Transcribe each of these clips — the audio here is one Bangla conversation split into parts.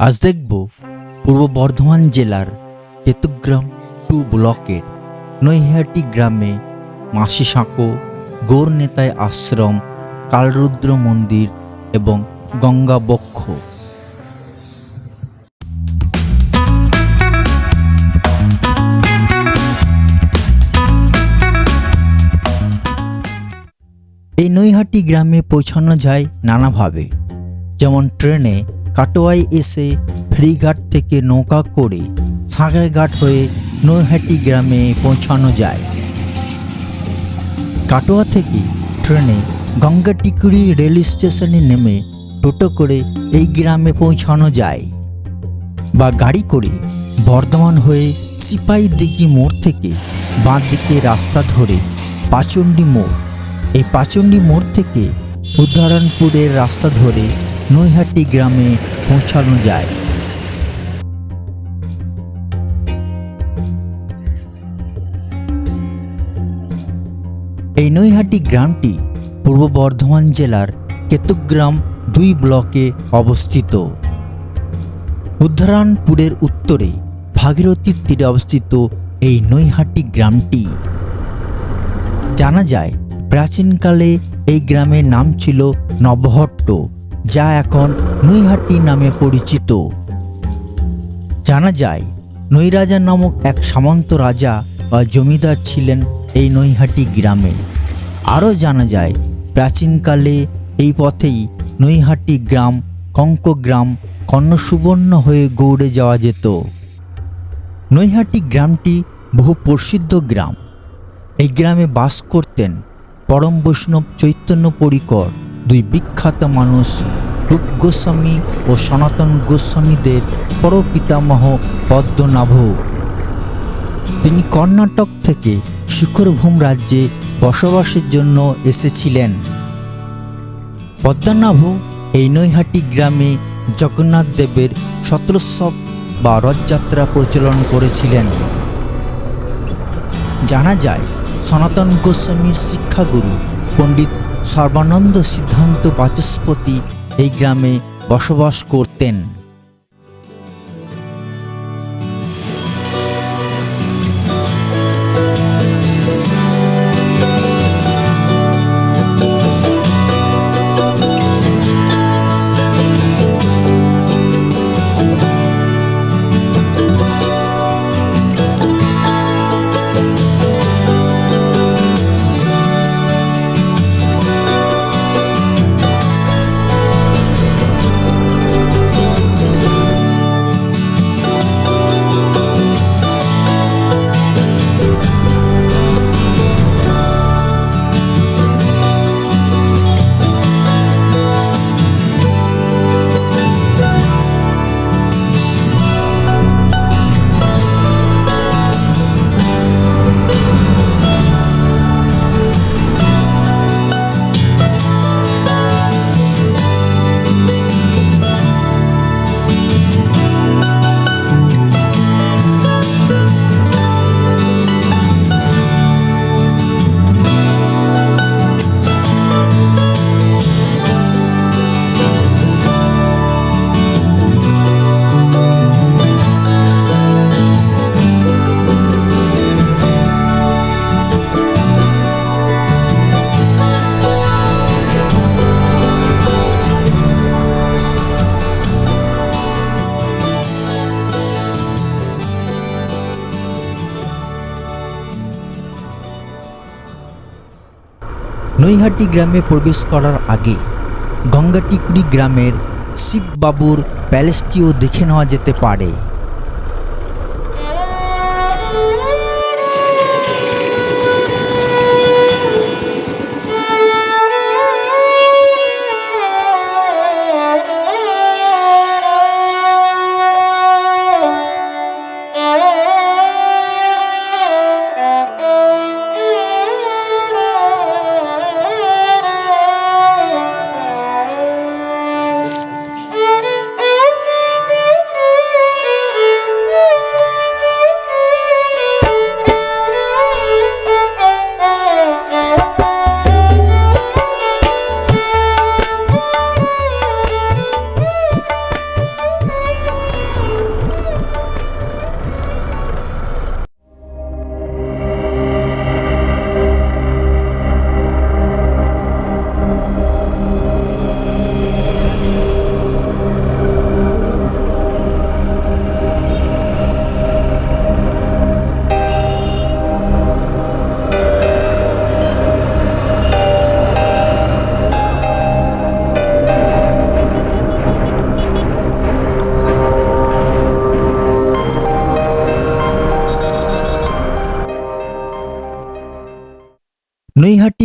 আজ দেখব পূর্ব বর্ধমান জেলার কেতুগ্রাম টু ব্লকের নৈহাটি গ্রামে মাসি সাঁকো, গৌর নেতায় আশ্রম, কালরুদ্র মন্দির এবং গঙ্গা বক্ষ। এই নৈহাটি গ্রামে পৌঁছানো যায় নানাভাবে, যেমন ট্রেনে কাটোয়ায় এসে ফেরিঘাট থেকে নৌকা করে সাঁগাইঘাট হয়ে নৈহাটি গ্রামে পৌঁছানো যায়। কাটোয়া থেকে ট্রেনে গঙ্গাটিকুড়ি রেল স্টেশনে নেমে টোটো করে এই গ্রামে পৌঁছানো যায় বা গাড়ি করে বর্ধমান হয়ে সিপাহী দিঘি মোড় থেকে বাঁ দিকে রাস্তা ধরে পাচন্ডি মোড়। এই পাচন্ডি মোড় থেকে উদাহরণপুরের রাস্তা ধরে নৈহাটি গ্রামে পৌঁছানো যায়। এই নৈহাটি গ্রামটি পূর্ব বর্ধমান জেলার কেতুগ্রাম দুই ব্লকে অবস্থিত। উদ্ধরানপুরের উত্তরে ভাগীরথীর তীরে অবস্থিত এই নৈহাটি গ্রামটি। জানা যায়, প্রাচীনকালে এই গ্রামের নাম ছিল নবহট্ট, যা এখন নৈহাটি নামে পরিচিত। জানা যায়, নৈরাজা নামক এক সামন্ত রাজা বা জমিদার ছিলেন এই নৈহাটি গ্রামে। আরও জানা যায়, প্রাচীনকালে এই পথেই নৈহাটি গ্রাম কঙ্ক কঙ্কগ্রাম, কর্ণসুবর্ণ হয়ে গৌড়ে যাওয়া যেত। নৈহাটি গ্রামটি বহু প্রসিদ্ধ গ্রাম। এই গ্রামে বাস করতেন পরম বৈষ্ণব চৈতন্য পরিকর দুই বিখ্যাত মানুষ রূপ গোস্বামী ও সনাতন গোস্বামীদের পরপিতামহ পদ্মনাভ। তিনি কর্ণাটক থেকে শিখরভূম রাজ্যে বসবাসের জন্য এসেছিলেন। পদ্মনাভ এই নৈহাটি গ্রামে জগন্নাথ দেবের সত্রোৎসব বা রথযাত্রা পরিচালনা করেছিলেন। জানা যায় সনাতন গোস্বামীর শিক্ষাগুরু পণ্ডিত সর্বানন্দ সিদ্ধান্ত বাচস্পতি এই গ্রামে বসবাস করতেন। নৈহাটি গ্রামে প্রবেশ করার আগে গঙ্গাটিকুড়ি গ্রামের শিববাবুর প্যালেসটিও দেখে নেওয়া যেতে পারে।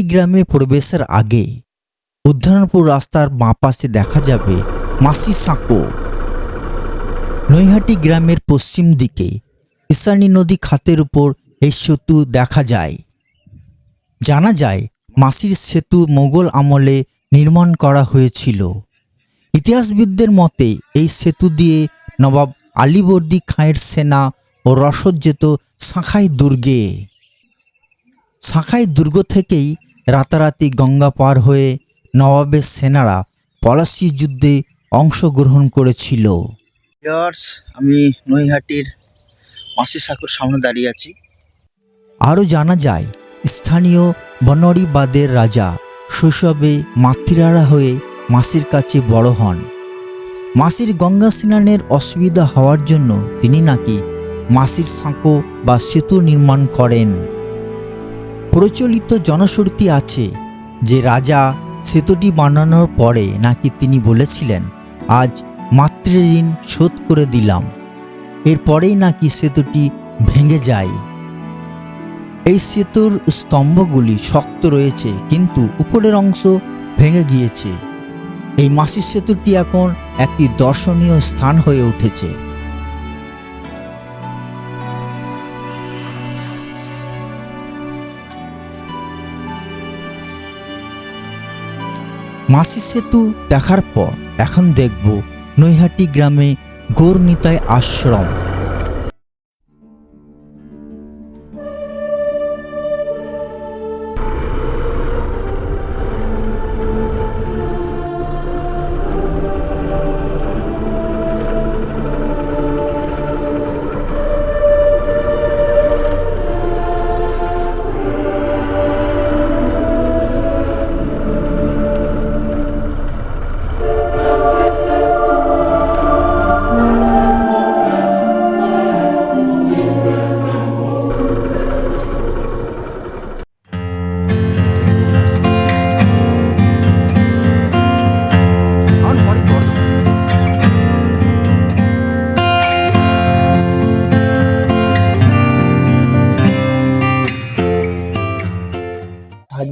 গ্রামে প্রবেশের আগে উদ্যানপুর রাস্তার বাঁ পাশে দেখা যাবে মাসি সাঁকো। নৈহাটি গ্রামের পশ্চিম দিকে ঈশানী নদী খাতের উপর এই সেতু দেখা যায়। জানা যায়, মাসির সেতু মোগল আমলে নির্মাণ করা হয়েছিল। ইতিহাসবিদদের মতে, এই সেতু দিয়ে নবাব আলীবর্দী খাঁয়ের সেনা ও রসদ যেত শাঁখাই দুর্গে শাঁখাই দুর্গ থেকেই রাতারাতি গঙ্গা পার হয়ে নবাবের সেনারা পলাশি যুদ্ধে অংশগ্রহণ করেছিল। আমি নৈহাটির মাসি সাঁকুর সামনে দাঁড়িয়ে আছি। আরও জানা যায় স্থানীয় বনরিবাদের রাজা শৈশবে মাতৃহারা হয়ে মাসির কাছে বড় হন। মাসির গঙ্গা স্নানের অসুবিধা হওয়ার জন্য তিনি নাকি মাসির সাঁকো বা সেতু নির্মাণ করেন। প্রচলিত জনশ্রুতি আছে যে রাজা সেতুটি বানানোর পরে নাকি তিনি বলেছিলেন, আজ মাতৃঋণ শোধ করে দিলাম। এরপরেই নাকি সেতুটি ভেঙে যায়। এই সেতুর স্তম্ভগুলি শক্ত রয়েছে, কিন্তু উপরের অংশ ভেঙে গিয়েছে। এই মাসির সেতুটি এখন একটি দর্শনীয় স্থান হয়ে উঠেছে। মাসি সেতু দেখার পর এখন দেখব নৈহাটি গ্রামে গৌরনিতায় আশ্রম।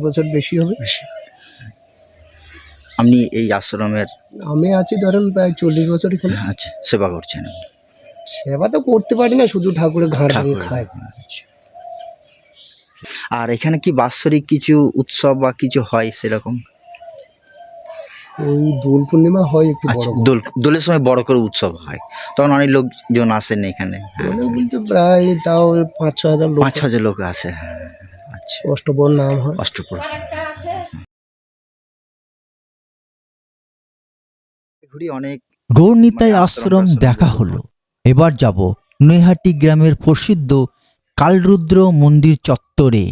বছর বেশি হবে। আপনি এই আশ্রমের আমি আছি ধরেন প্রায় চল্লিশ বছর এখানে। আচ্ছা সেবা করছেন সেবা তো করতে পারি না শুধু ঠাকুরের ঠাকুর খায় আচ্ছা। আর এখানে কি বাৎসরিক কিছু উৎসব বা কিছু হয় সেরকম? ওই দোল পূর্ণিমা হয় একটু বড় আচ্ছা দোল দোলের সময় বড় করে উৎসব হয়। তখন অনেক লোকজন আসেন এখানে। হ্যাঁ। বলতে প্রায় তাও পাঁচ ছ হাজার লোক পাঁচ হাজার লোক আসে হ্যাঁ। আচ্ছা। অষ্টবর নাম হয়। অষ্টপুর গৌরনীতায় আশ্রম দেখা হলো। এবার যাব নৈহাটি গ্রামের প্রসিদ্ধ কালরুদ্র মন্দির চত্বরে।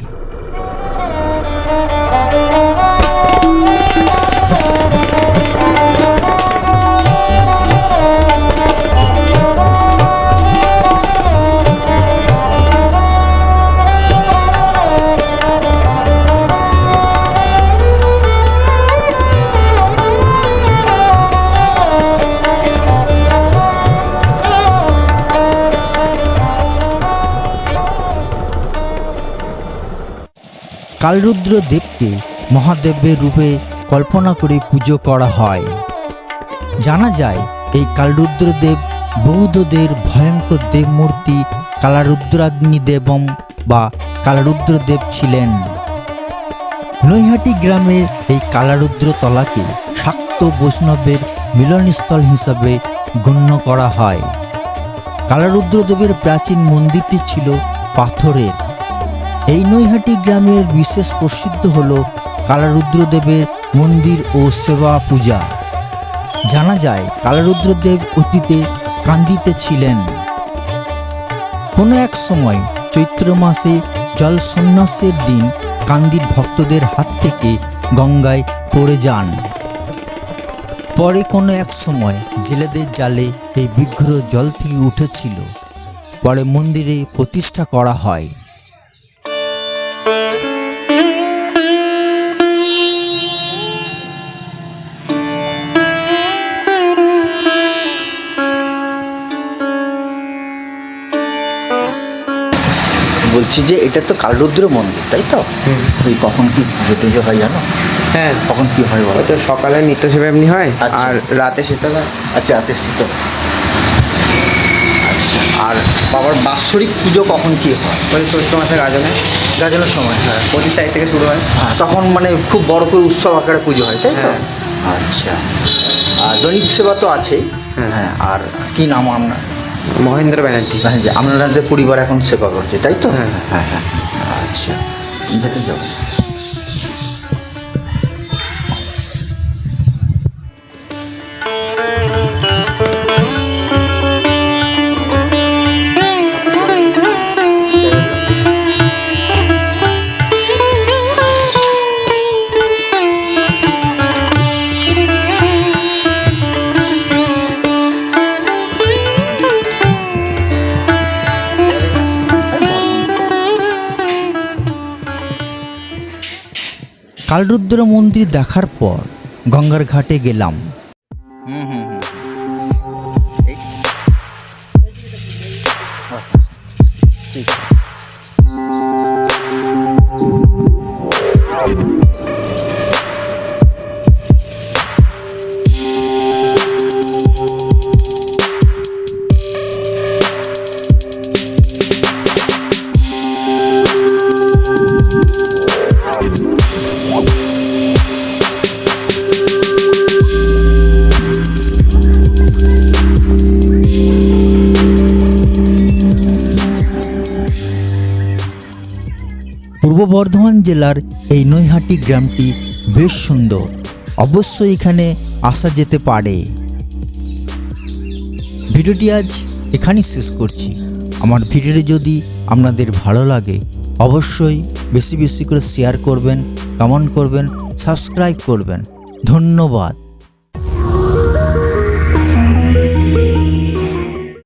কালরুদ্র দেবকে মহাদেবের রূপে কল্পনা করে পুজো করা হয়। জানা যায়, এই কালরুদ্রদেব বৌদ্ধদের ভয়ঙ্কর দেবমূর্তি কালারুদ্রাগ্নি দেবম বা কালারুদ্রদেব ছিলেন। নৈহাটি গ্রামের এই কালারুদ্র তলাকে শাক্ত বৈষ্ণবের মিলনস্থল হিসাবে গণ্য করা হয়। কালারুদ্রদেবের প্রাচীন মন্দিরটি ছিল পাথরের। এই নৈহাটি গ্রামের বিশেষ প্রসিদ্ধ হল কালারুদ্রদেবের মন্দির ও সেবা পূজা। জানা যায়, কালারুদ্রদেব অতীতে কান্দিতে ছিলেন। কোনো এক সময় চৈত্র মাসে জল সন্ন্যাসের দিন কান্দির ভক্তদের হাত থেকে গঙ্গায় পড়ে যান। পরে কোনো এক সময় জেলেদের জালে এই বিগ্রহ জল থেকে উঠেছিল। পরে মন্দিরে প্রতিষ্ঠা করা হয়। বলছি যে এটা তো কালরুদ্র মন্দির তাই তো? ওই কখন কি পুজো টুজো হয় জানো? হ্যাঁ। কখন কি হয় বলো? তো সকালে নিত্য সেবা এমনি হয় আচ্ছা। আর রাতে শীতল আচ্ছা হাতে শীত আচ্ছা আর বাবার বাৎসরিক পুজো কখন কি হয়? ওই চৈত্র মাসে গাজনে। গাজনের সময় হ্যাঁ। পঁচিশ তারিখ থেকে শুরু হয়। হ্যাঁ, তখন মানে খুব বড় করে উৎসব আকারে পুজো হয় তাই তো? হ্যাঁ। আচ্ছা। আর দৈনিক সেবা তো আছেই। হ্যাঁ। হ্যাঁ আর কি নাম আপনার? মহেন্দ্র ব্যানার্জি। ব্যানার্জি আপনাদের পরিবার এখন সেবা করছে তাই তো? হ্যাঁ। হ্যাঁ হ্যাঁ আচ্ছা। ভেতরে যাও। কালরুদ্র মন্দির দেখার পর গঙ্গার ঘাটে গেলাম। বর্ধমান জেলার এই নৈহাটি গ্রামটি বেশ সুন্দর। অবশ্যই এখানে আসা যেতে পারে। ভিডিওটি আজ এখানেই শেষ করছি। আমার ভিডিওটি যদি আপনাদের ভালো লাগে, অবশ্যই বেশি বেশি করে শেয়ার করবেন কমেন্ট করবেন সাবস্ক্রাইব করবেন। ধন্যবাদ।